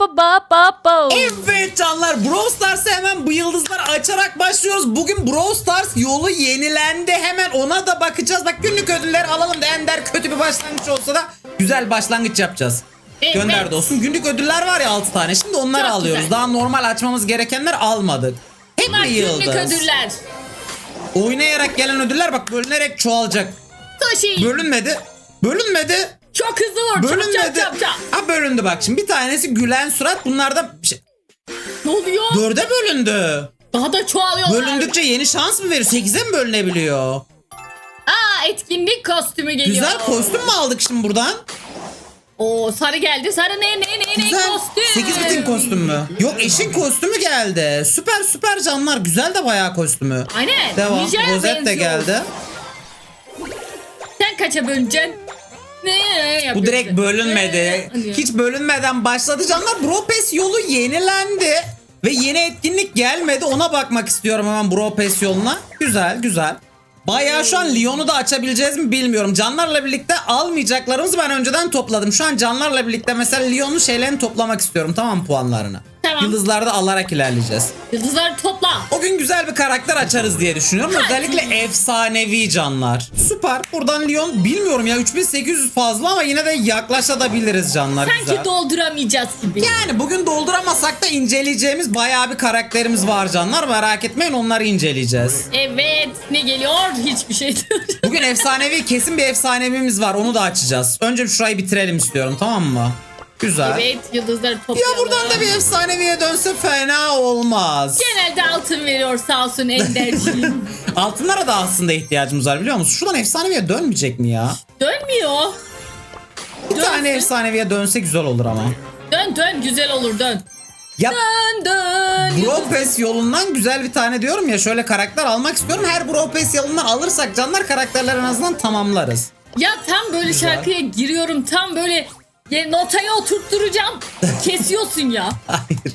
ba ba Evet canlar Brawl Stars'ı hemen bu yıldızlar açarak başlıyoruz. Bugün Brawl Stars yolu yenilendi. Hemen ona da bakacağız. Bak günlük ödüller alalım da Ender kötü bir başlangıç olsa da güzel başlangıç yapacağız. Evet. Gönder dostum. Günlük ödüller var ya 6 tane. Şimdi onları Çok alıyoruz. güzel. Daha normal açmamız gerekenler almadık. Hep Bunlar mi günlük yıldız? ödüller. Oynayarak gelen ödüller bak bölünerek çoğalacak. Toshi. Bölünmedi. Bölünmedi. Çok hızlı vur. Çap çap Bölünmedi. çap çap. Ha bölündü bak şimdi. Bir tanesi gülen surat. Bunlardan şey, Ne oluyor? dörde bölündü. Daha da çoğalıyorlar. Bölündükçe yeni şans mı verir? 8'e mi bölünebiliyor? Aa etkinlik kostümü geliyor. Güzel kostüm mü aldık şimdi buradan? Oo sarı geldi. Sarı ne ne ne ne Güzel. kostüm. 8 bitin kostüm mü? Yok eşin kostümü geldi. Süper süper canlar. Güzel de bayağı kostümü. Aynen. Devam. Ninja'ya Rozet de benziyor. geldi. Sen kaça bölüneceksin? Ne? Bu direkt bölünmedi. Hiç bölünmeden başladı canlar. Bro Pass yolu yenilendi. Ve yeni etkinlik gelmedi. Ona bakmak istiyorum hemen Bro Pass yoluna. Güzel güzel. Bayağı şu an Lyon'u da açabileceğiz mi bilmiyorum. Canlarla birlikte almayacaklarımızı ben önceden topladım. Şu an canlarla birlikte mesela Lyon'un şeylerini toplamak istiyorum. Tamam puanlarını. Tamam. Yıldızlarda alarak ilerleyeceğiz. Yıldızları topla. O gün güzel bir karakter açarız diye düşünüyorum. Özellikle efsanevi canlar. Süper. Buradan Lyon bilmiyorum ya 3800 fazla ama yine de yaklaşabiliriz canlar. Sanki güzel. dolduramayacağız gibi. Yani bugün dolduramasak da inceleyeceğimiz bayağı bir karakterimiz var canlar. Merak etmeyin onları inceleyeceğiz. Evet ne geliyor? Hiçbir şey. Bugün efsanevi kesin bir efsanevimiz var. Onu da açacağız. Önce bir şurayı bitirelim istiyorum tamam mı? Güzel. evet yıldızları Ya toplayalım. buradan da bir efsaneviye dönse fena olmaz. Genelde altın veriyor sağ olsun Enderciğim. Altınlara da aslında ihtiyacımız var biliyor musun? Şuradan efsaneviye dönmeyecek mi ya? Dönmüyor. Bir Dönsün. tane efsaneviye dönse güzel olur ama. Dön dön güzel olur dön. Ya Dön dön. Bro Pass yolundan güzel bir tane diyorum ya şöyle karakter almak istiyorum. Her Bro Pass yolundan alırsak canlar karakterler en azından tamamlarız. Ya tam böyle Güzel. şarkıya giriyorum tam böyle ya notaya oturtturacağım. Kesiyorsun ya. Hayır.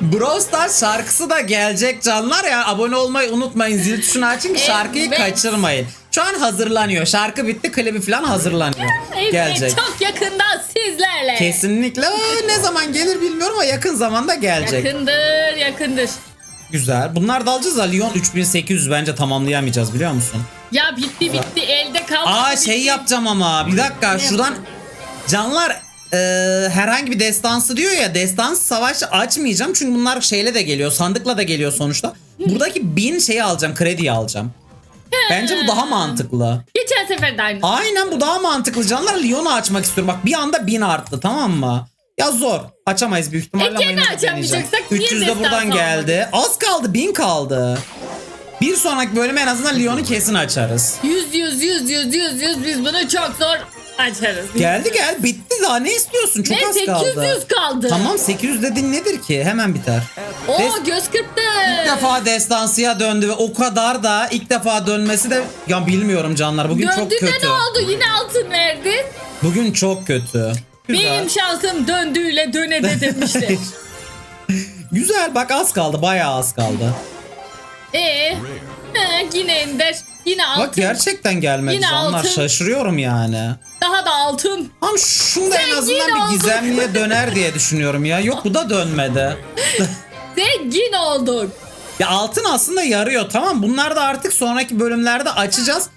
Brawl Stars şarkısı da gelecek canlar ya. Abone olmayı unutmayın. Zil tuşunu açın ki şarkıyı Evet. kaçırmayın. Şu an hazırlanıyor. Şarkı bitti. Klibi falan hazırlanıyor. Evet Gelecek. çok yakında sizlerle. Kesinlikle. Aa, ne zaman gelir bilmiyorum ama yakın zamanda gelecek. Yakındır yakındır. Güzel. Bunlar da alacağız da Lyon 3800 bence tamamlayamayacağız biliyor musun? Ya bitti bitti elde kaldı. Aa şey yapacağım ama bir dakika şuradan canlar e, herhangi bir destansı diyor ya destansı savaş açmayacağım çünkü bunlar şeyle de geliyor sandıkla da geliyor sonuçta. Buradaki bin şeyi alacağım krediyi alacağım. Bence bu daha mantıklı. Geçen sefer de aynı. Aynen bu daha mantıklı canlar Lyon'u açmak istiyorum. Bak bir anda bin arttı tamam mı? Ya zor. Açamayız büyük ihtimalle. E, gene açamayacaksak deneyeceğim. niye 300 de buradan geldi. Az kaldı bin kaldı. Bir sonraki bölüme en azından Lyon'u kesin açarız. 100 100 100 100 100 100 biz bunu çok zor açarız. Geldi gel bitti daha ne istiyorsun çok Ne az 800 kaldı. kaldı. Tamam 800 dedin nedir ki hemen biter. Oo Des- göz kırptı. İlk defa destansıya döndü ve o kadar da ilk defa dönmesi de ya bilmiyorum canlar bugün çok Döndü de kötü. ne oldu? Yine altın verdi. Bugün çok kötü. Güzel. Benim şansım döndüğüyle döne de demişti. Güzel bak az kaldı bayağı az kaldı. Eee? He, yine ender. Yine altın. Bak gerçekten gelmedi Yine canlar altın. şaşırıyorum yani. Daha da altın. Ama şunda en Zengin azından bir olduk. gizemliye döner diye düşünüyorum ya. Yok bu da dönmedi. Zengin olduk. Ya altın aslında yarıyor tamam bunlar da artık sonraki bölümlerde açacağız.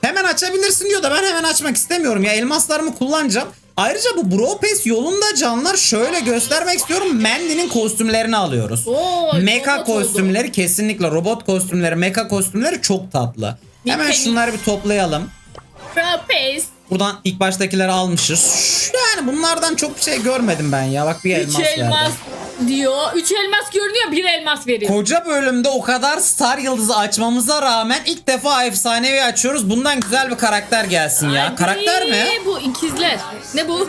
Hemen açabilirsin diyor da ben hemen açmak istemiyorum ya elmaslarımı kullanacağım. Ayrıca bu Bro Pass yolunda canlar şöyle göstermek istiyorum. Mandy'nin kostümlerini alıyoruz. Oo, Mecha robot oldu. kostümleri kesinlikle robot kostümleri, mecha kostümleri çok tatlı. Hemen Mekanik. şunları bir toplayalım. Rapes. Buradan ilk baştakileri almışız. Yani bunlardan çok bir şey görmedim ben ya. Bak bir elmas, elmas verdi. Diyor. Üç elmas görünüyor bir elmas veriyor. Koca bölümde o kadar star yıldızı açmamıza rağmen ilk defa efsanevi açıyoruz. Bundan güzel bir karakter gelsin ya. Hadi, Karakter mi? Bu ikizler. Ne bu?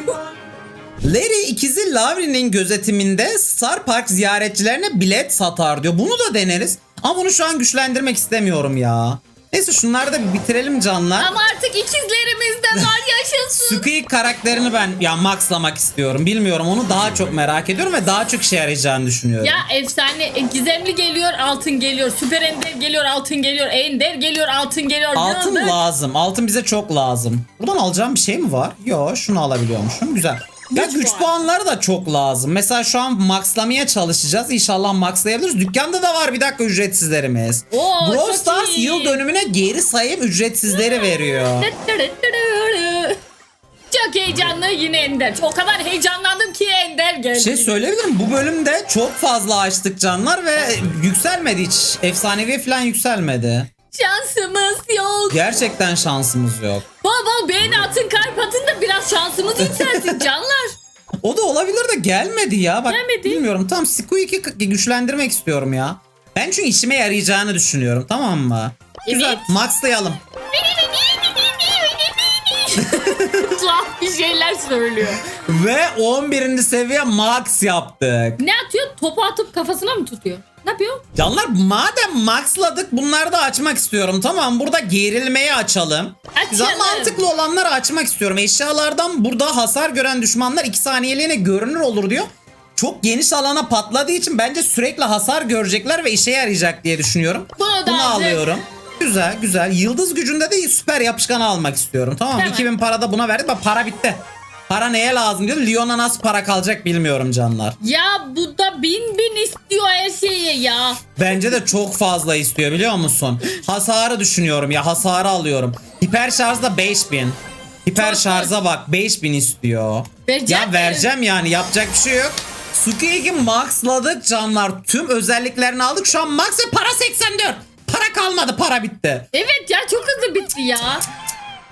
Larry ikizi Lavri'nin gözetiminde Star Park ziyaretçilerine bilet satar diyor. Bunu da deneriz. Ama bunu şu an güçlendirmek istemiyorum ya. Neyse şunları da bitirelim canlar. Ama artık ikizlerimiz var yaşasın. Squeak karakterini ben ya maxlamak istiyorum. Bilmiyorum onu daha çok merak ediyorum ve daha çok işe yarayacağını düşünüyorum. ya efsane e, gizemli geliyor altın geliyor. Süper ender geliyor altın geliyor. Ender geliyor altın geliyor. Altın Yıldız. lazım. Altın bize çok lazım. Buradan alacağım bir şey mi var? Yo şunu alabiliyormuşum. Güzel. Ya Güç güç puanı. puanları da çok lazım. Mesela şu an maxlamaya çalışacağız. İnşallah maxlayabiliriz. Dükkanda da var bir dakika ücretsizlerimiz. Oo, Brawl çok Stars iyi. yıl dönümüne geri sayım ücretsizleri veriyor. Çok heyecanlı yine Ender. O kadar heyecanlandım ki Ender geldi. Bir şey söyleyebilirim. Bu bölümde çok fazla açtık canlar ve yükselmedi hiç. Efsanevi falan yükselmedi. Şansımız yok. Gerçekten şansımız yok. Bol bol beğeni atın kalp atın da biraz şansımız yükselsin canlar. O da olabilir de gelmedi ya. Bak Gelmedi. bilmiyorum. Tam Squeak'i güçlendirmek istiyorum ya. Ben çünkü işime yarayacağını düşünüyorum. Tamam mı? Güzel. Evet. Maxlayalım. Tuhaf bir şeyler söylüyor. Ve 11. seviye max yaptık. Ne atıyor? Topu atıp kafasına mı tutuyor? Ne yapıyor? Canlar madem maxladık bunları da açmak istiyorum. Tamam burada gerilmeyi açalım. Açalım. Güzel mantıklı olanları açmak istiyorum. Eşyalardan burada hasar gören düşmanlar 2 saniyeliğine görünür olur diyor. Çok geniş alana patladığı için bence sürekli hasar görecekler ve işe yarayacak diye düşünüyorum. Bunu da Bunu aldık. alıyorum. Güzel güzel. Yıldız gücünde de süper yapışkanı almak istiyorum. Tamam? Tamam. 2000 para da buna verdik. Bak para bitti. Para neye lazım diyor. Lyon'a nasıl para kalacak bilmiyorum canlar. Ya bu da bin bin istiyor her şeye ya. Bence de çok fazla istiyor biliyor musun? Hasarı düşünüyorum ya hasarı alıyorum. Hiper şarjda 5000. Hiper Çok şarja bak 5000 istiyor. Verecek ya mi? vereceğim yani yapacak bir şey yok. Suki'yi maxladık canlar. Tüm özelliklerini aldık. Şu an max ve para 84. Para kalmadı para bitti. Evet ya çok hızlı bitti ya.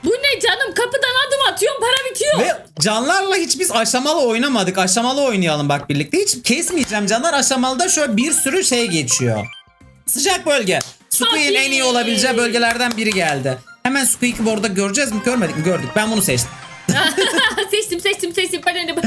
Bu ne canım kapıdan adım atıyorum para bitiyor. Ve canlarla hiç biz aşamalı oynamadık. Aşamalı oynayalım bak birlikte. Hiç kesmeyeceğim canlar. Aşamalıda şöyle bir sürü şey geçiyor. Sıcak bölge. Squeak'in en iyi iyi. olabileceği bölgelerden biri geldi. Hemen Squeak'i bu arada göreceğiz mi? Görmedik mi? Gördük. Ben bunu seçtim. seçtim seçtim seçtim bana ne bana.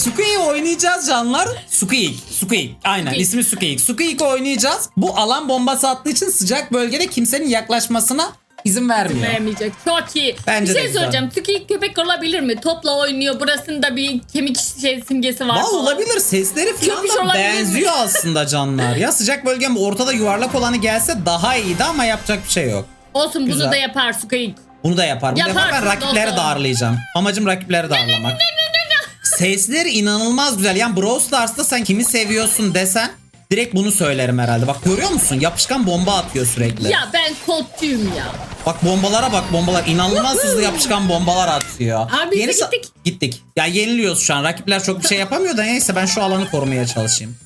Squeak'i oynayacağız canlar. Squeak. Squeak. Aynen. Squeak. ismi Squeak. Squeak'i oynayacağız. Bu alan bombası attığı için sıcak bölgede kimsenin yaklaşmasına izin vermiyor. Vermeyecek. Çok iyi. Bence bir de şey güzel. soracağım. Türkiye köpek olabilir mi? Topla oynuyor. Burasında bir kemik şey simgesi var. Valla falan. olabilir. Sesleri falan Köpüş da olabilir mi? benziyor aslında canlar. Ya sıcak bölgem ortada yuvarlak olanı gelse daha iyiydi ama yapacak bir şey yok. Olsun bunu Güzel. da yapar Squeak. Bunu da yapar. Bunu da yapar. Ben Yaparsın rakipleri dostum. darlayacağım. Amacım rakipleri darlamak. Sesleri inanılmaz güzel. Yani Brawl Stars'ta sen kimi seviyorsun desen direkt bunu söylerim herhalde. Bak görüyor musun? Yapışkan bomba atıyor sürekli. Ya ben koltuyum ya. Bak bombalara bak bombalar. İnanılmaz hızlı yapışkan bombalar atıyor. Abi biz de gittik. Gittik. Ya yeniliyoruz şu an. Rakipler çok bir şey yapamıyor da neyse ben şu alanı korumaya çalışayım.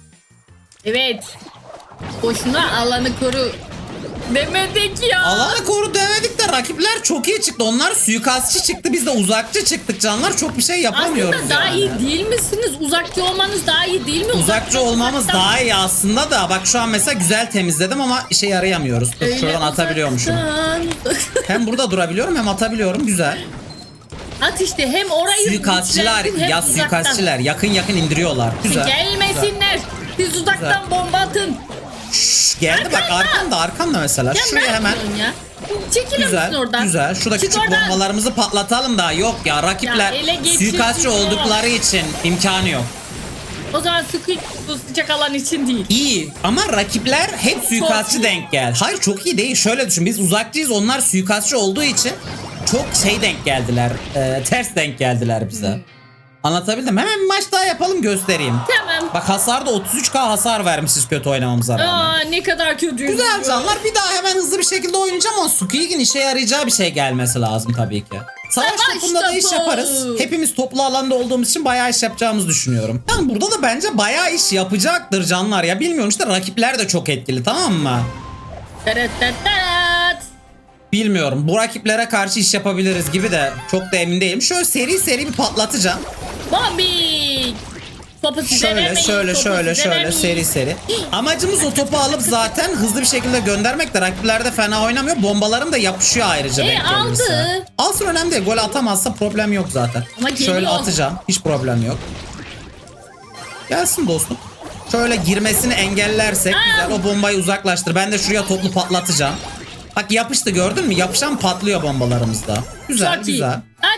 Evet. Boşuna alanı koru. Demedik ya. Alanı koru demedik de rakipler çok iyi çıktı. Onlar suikastçı çıktı. Biz de uzakçı çıktık canlar. Çok bir şey yapamıyoruz Aslında daha yani. iyi değil misiniz? Uzakçı olmanız daha iyi değil mi? Uzakçı olmamız uzaktan- daha iyi aslında da bak şu an mesela güzel temizledim ama işe yarayamıyoruz. Dur Öyle şuradan atabiliyormuşum. uzaktan. Hem burada durabiliyorum hem atabiliyorum güzel. At işte hem orayı Suikastçılar güçlendir, hem ya uzaktan. suikastçılar yakın yakın indiriyorlar. Güzel. Gelmesinler. Siz uzaktan bomba atın. Geldi bak arkanda arkanda mesela. Ya Şuraya hemen ya? Çekilir Güzel, misin oradan? güzel. Şurada Çık küçük oradan. bombalarımızı patlatalım da yok ya rakipler Ya ele suikastçı diyor. oldukları için imkanı yok. O zaman sıkı bu sıcak alan için değil. İyi ama rakipler hep suikastçı iyi. denk gel. Hayır çok iyi değil. Şöyle düşün biz uzakçıyız onlar suikastçı olduğu için çok şey denk geldiler. Ee, ters denk geldiler bize. Anlatabildim. Hemen bir maç daha yapalım göstereyim. Tamam. Bak hasarda 33k hasar vermişiz kötü oynamamıza rağmen. Aa ne kadar kötü. Güzel canlar bir daha hemen hızlı bir şekilde oynayacağım ama Squeak'in işe yarayacağı bir şey gelmesi lazım tabii ki. Savaş Savaş topunda da iş topu. yaparız. Hepimiz toplu alanda olduğumuz için bayağı iş yapacağımızı düşünüyorum. Yani burada da bence bayağı iş yapacaktır canlar ya. Bilmiyorum işte rakipler de çok etkili tamam mı? Bilmiyorum. Bu rakiplere karşı iş yapabiliriz gibi de çok da emin değilim. Şöyle seri seri bir patlatacağım. Bombik. Topu size Şöyle vermeyin, şöyle topu şöyle şöyle vermeyin. seri seri. Amacımız o topu alıp zaten hızlı bir şekilde göndermek de rakipler de fena oynamıyor. Bombalarım da yapışıyor ayrıca E, aldı. Alsın önemli değil. Gol atamazsa problem yok zaten. Ama geliyor. Şöyle atacağım. Hiç problem yok. Gelsin dostum. Şöyle girmesini engellersek güzel o bombayı uzaklaştır. Ben de şuraya toplu patlatacağım. Bak yapıştı gördün mü? Yapışan patlıyor bombalarımızda. Güzel Çok iyi.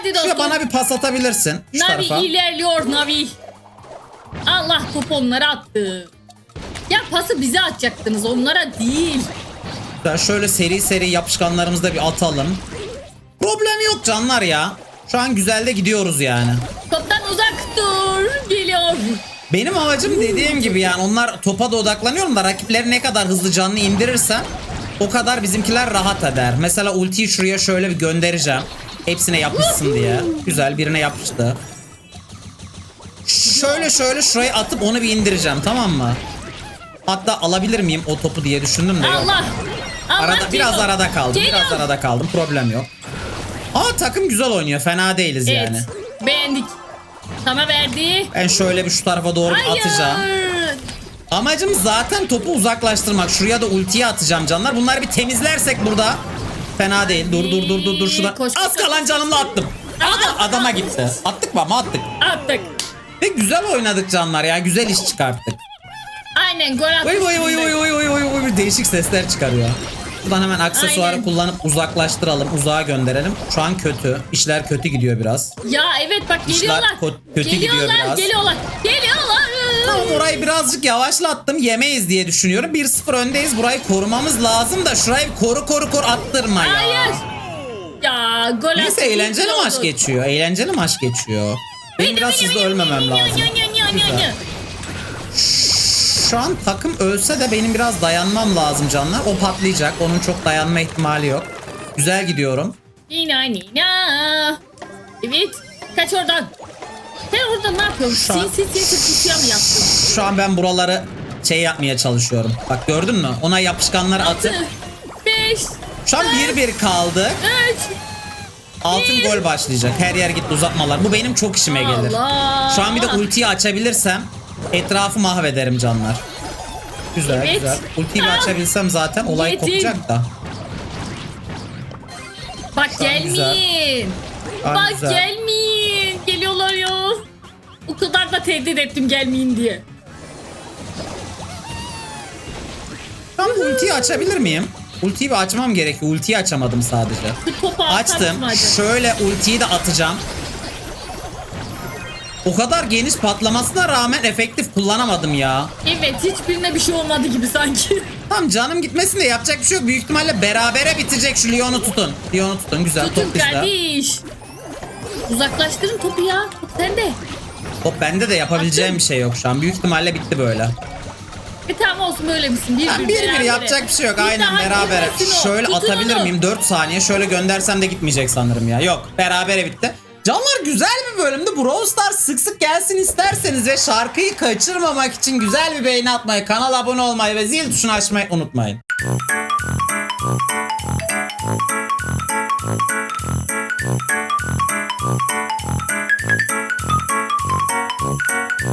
Hadi Şuraya dostum. bana bir pas atabilirsin. Şu Navi tarafa. ilerliyor Navi. Allah top onlara attı. Ya pası bize atacaktınız onlara değil. Güzel. Şöyle seri seri yapışkanlarımızı da bir atalım. Problem yok canlar ya. Şu an güzel de gidiyoruz yani. Toptan uzak Dur geliyor. Benim amacım dediğim gibi yani onlar topa da odaklanıyorum da rakipleri ne kadar hızlı canlı indirirsem o kadar bizimkiler rahat eder. Mesela ultiyi şuraya şöyle bir göndereceğim. Hepsine yapışsın diye. Güzel birine yapıştı. Şöyle şöyle şuraya atıp onu bir indireceğim tamam mı? Hatta alabilir miyim o topu diye düşündüm de yok. Allah. Allah Arada biraz arada kaldım. Geliyor. Biraz arada kaldım. Problem yok. Ama takım güzel oynuyor. Fena değiliz Evet. yani. Beğendik. Sana verdi. Ben şöyle bir şu tarafa doğru Hayır. atacağım. Amacım zaten topu uzaklaştırmak. Şuraya da ultiyi atacağım canlar. Bunları bir temizlersek burada Fena değil. Dur dur dur dur dur şuradan. Koş, koş, Az kalan canımla attım. Adam, adama gitti. Attık mı ama attık. Attık. Ve güzel oynadık canlar ya. Güzel iş çıkarttık. Aynen gol attık. Oy oy oy oy oy oy oy oy değişik sesler çıkarıyor. Buradan hemen aksesuarı Aynen. kullanıp uzaklaştıralım, uzağa gönderelim. Şu an kötü. İşler kötü gidiyor biraz. Ya evet bak İşler kötü geliyorlar, gidiyor biraz. Geliyorlar. Geliyorlar. Tamam orayı birazcık yavaşlattım. Yemeyiz diye düşünüyorum. 1-0 öndeyiz. Burayı korumamız lazım da şurayı koru koru koru attırma ya. Hayır. Ya gol Neyse eğlenceli maç oldu. geçiyor. Eğlenceli maç geçiyor. Benim biraz hızlı ölmemem lazım. Güzel. Şu an takım ölse de benim biraz dayanmam lazım canlar. O patlayacak. Onun çok dayanma ihtimali yok. Güzel gidiyorum. Nina nina. Evet. Kaç oradan. Sen orada ne yapıyorsun? Şu an- Sinsi sinsi kutuya mı yaptın? Şu an ben buraları şey yapmaya çalışıyorum. Bak gördün mü? Ona yapışkanları atıp. 5 Şu an 1-1 kaldı. 3 Altın gol başlayacak. Her yer gitti uzatmalar. Bu benim çok işime gelir. Allah. Şu an bir de ultiyi açabilirsem etrafı mahvederim canlar. Güzel Evet. güzel. Ultiyi bir açabilsem zaten olay Yedim. kopacak da. Bak Şu an güzel. gelmeyin. Şu an Bak güzel. O kadar da tehdit ettim gelmeyin diye. Ben bu ultiyi açabilir miyim? Ultiyi bir açmam gerekiyor. Ultiyi açamadım sadece. Topu Açtım. Şöyle ultiyi de atacağım. O kadar geniş patlamasına rağmen efektif kullanamadım ya. Evet hiçbirine bir şey olmadı gibi sanki. Tamam canım gitmesin de yapacak bir şey yok. Büyük ihtimalle berabere bitecek şu Lyon'u tutun. Lyon'u tutun güzel Tutun top bizde. kardeş. Uzaklaştırın topu ya. Top sende. Top bende de yapabileceğim bir şey yok şu an. Büyük ihtimalle bitti böyle. E tamam olsun böyle misin? Bir bir, bir bir yapacak bir şey yok. Bir Aynen o. Şöyle Tutun atabilir onu. miyim? 4 saniye. Şöyle göndersem de gitmeyecek sanırım ya. Yok. Berabere bitti. Canlar güzel bir bölümdü. Brawl Stars sık sık gelsin isterseniz ve şarkıyı kaçırmamak için güzel bir beğeni atmayı, kanala abone olmayı ve zil tuşunu açmayı unutmayın.